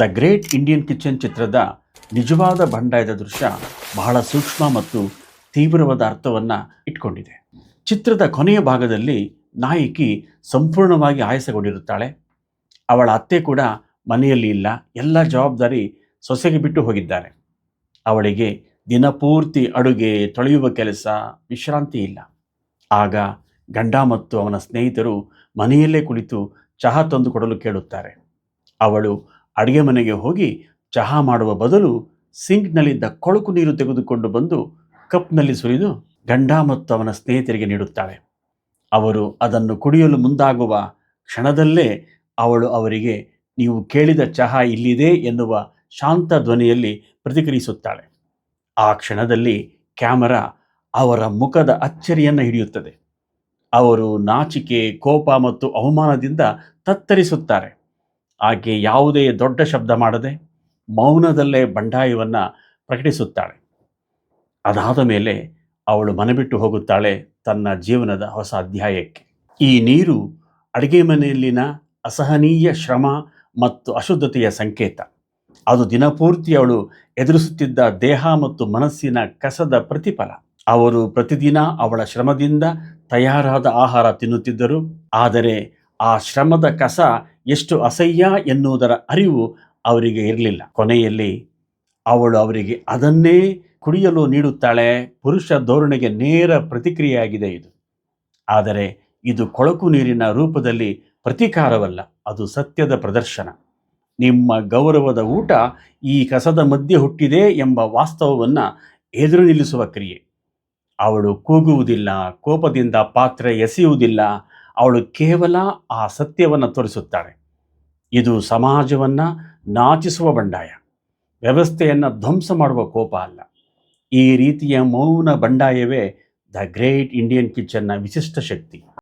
The great Indian kitchen ಚಿತ್ರದ ನಿಜವಾದ ಬಂಡಾಯದ ದೃಶ್ಯ ಬಹಳ ಸೂಕ್ಷ್ಮ ಮತ್ತು ತೀವ್ರವಾದ ಅರ್ಥವನ್ನು ಇಟ್ಕೊಂಡಿದೆ. ಚಿತ್ರದ ಕೊನೆಯ ಭಾಗದಲ್ಲಿ ನಾಯಕಿ ಸಂಪೂರ್ಣವಾಗಿ ಆಯಾಸಗೊಂಡಿರುತ್ತಾಳೆ. ಅವಳ ಅತ್ತೆ ಕೂಡ ಮನೆಯಲ್ಲಿ ಇಲ್ಲ. ಎಲ್ಲ ಜವಾಬ್ದಾರಿ ಸೊಸೆಗೆ ಬಿಟ್ಟು ಹೋಗಿದ್ದಾರೆ. ಅವಳಿಗೆ ದಿನಪೂರ್ತಿ ಅಡುಗೆ, ತೊಳೆಯುವ ಕೆಲಸ, ವಿಶ್ರಾಂತಿ ಇಲ್ಲ. ಆಗ ಗಂಡ ಮತ್ತು ಅವನ ಸ್ನೇಹಿತರು ಮನೆಯಲ್ಲೇ ಕುಳಿತು ಚಹಾ ತಂದುಕೊಡಲು ಕೇಳುತ್ತಾರೆ. ಅವಳು ಅಡುಗೆ ಮನೆಗೆ ಹೋಗಿ ಚಹಾ ಮಾಡುವ ಬದಲು ಸಿಂಕ್ನಲ್ಲಿದ್ದ ಕೊಳಕು ನೀರು ತೆಗೆದುಕೊಂಡು ಬಂದು ಕಪ್ನಲ್ಲಿ ಸುರಿದು ಗಂಡ ಮತ್ತು ಅವನ ಸ್ನೇಹಿತರಿಗೆ ನೀಡುತ್ತಾಳೆ. ಅವರು ಅದನ್ನು ಕುಡಿಯಲು ಮುಂದಾಗುವ ಕ್ಷಣದಲ್ಲೇ ಅವಳು ಅವರಿಗೆ, ನೀವು ಕೇಳಿದ ಚಹಾ ಇಲ್ಲಿದೆ ಎನ್ನುವ ಶಾಂತ ಧ್ವನಿಯಲ್ಲಿ ಪ್ರತಿಕ್ರಿಯಿಸುತ್ತಾಳೆ. ಆ ಕ್ಷಣದಲ್ಲಿ ಕ್ಯಾಮರಾ ಅವರ ಮುಖದ ಅಚ್ಚರಿಯನ್ನು ಹಿಡಿಯುತ್ತದೆ. ಅವರು ನಾಚಿಕೆ, ಕೋಪ ಮತ್ತು ಅವಮಾನದಿಂದ ತತ್ತರಿಸುತ್ತಾರೆ. ಆಕೆ ಯಾವುದೇ ದೊಡ್ಡ ಶಬ್ದ ಮಾಡದೆ ಮೌನದಲ್ಲೇ ಬಂಡಾಯವನ್ನು ಪ್ರಕಟಿಸುತ್ತಾಳೆ. ಅದಾದ ಮೇಲೆ ಅವಳು ಮನಬಿಟ್ಟು ಹೋಗುತ್ತಾಳೆ ತನ್ನ ಜೀವನದ ಹೊಸ ಅಧ್ಯಾಯಕ್ಕೆ. ಈ ನೀರು ಅಡುಗೆ ಮನೆಯಲ್ಲಿನ ಅಸಹನೀಯ ಶ್ರಮ ಮತ್ತು ಅಶುದ್ಧತೆಯ ಸಂಕೇತ. ಅದು ದಿನಪೂರ್ತಿ ಅವಳು ಎದುರಿಸುತ್ತಿದ್ದ ದೇಹ ಮತ್ತು ಮನಸ್ಸಿನ ಕಸದ ಪ್ರತಿಫಲ. ಅವರು ಪ್ರತಿದಿನ ಅವಳ ಶ್ರಮದಿಂದ ತಯಾರಾದ ಆಹಾರ ತಿನ್ನುತ್ತಿದ್ದರು, ಆದರೆ ಆ ಶ್ರಮದ ಕಸ ಎಷ್ಟು ಅಸಹ್ಯ ಎನ್ನುವುದರ ಅರಿವು ಅವರಿಗೆ ಇರಲಿಲ್ಲ. ಕೊನೆಯಲ್ಲಿ ಅವಳು ಅವರಿಗೆ ಅದನ್ನೇ ಕುಡಿಯಲು ನೀಡುತ್ತಾಳೆ, ಪುರುಷ ಧೋರಣೆಗೆ ನೇರ ಪ್ರತಿಕ್ರಿಯೆಯಾಗಿದೆ ಇದು. ಆದರೆ ಇದು ಕೊಳಕು ನೀರಿನ ರೂಪದಲ್ಲಿ ಪ್ರತೀಕಾರವಲ್ಲ, ಅದು ಸತ್ಯದ ಪ್ರದರ್ಶನ. ನಿಮ್ಮ ಗೌರವದ ಊಟ ಈ ಕಸದ ಮಧ್ಯೆ ಹುಟ್ಟಿದೆ ಎಂಬ ವಾಸ್ತವವನ್ನು ಎದುರು ನಿಲ್ಲಿಸುವ ಕ್ರಿಯೆ. ಅವಳು ಕೂಗುವುದಿಲ್ಲ, ಕೋಪದಿಂದ ಪಾತ್ರೆ ಎಸೆಯುವುದಿಲ್ಲ, ಅವಳು ಕೇವಲ ಆ ಸತ್ಯವನ್ನು ತೋರಿಸುತ್ತಾಳೆ. ಇದು ಸಮಾಜವನ್ನು ನಾಚಿಸುವ ಬಂಡಾಯ. ವ್ಯವಸ್ಥೆಯನ್ನು ಧ್ವಂಸ ಮಾಡುವ ಕೋಪ ಅಲ್ಲ. ಈ ರೀತಿಯ ಮೌನ ಬಂಡಾಯವೇ ದ ಗ್ರೇಟ್ ಇಂಡಿಯನ್ ಕಿಚನ್ನ ವಿಶಿಷ್ಟ ಶಕ್ತಿ.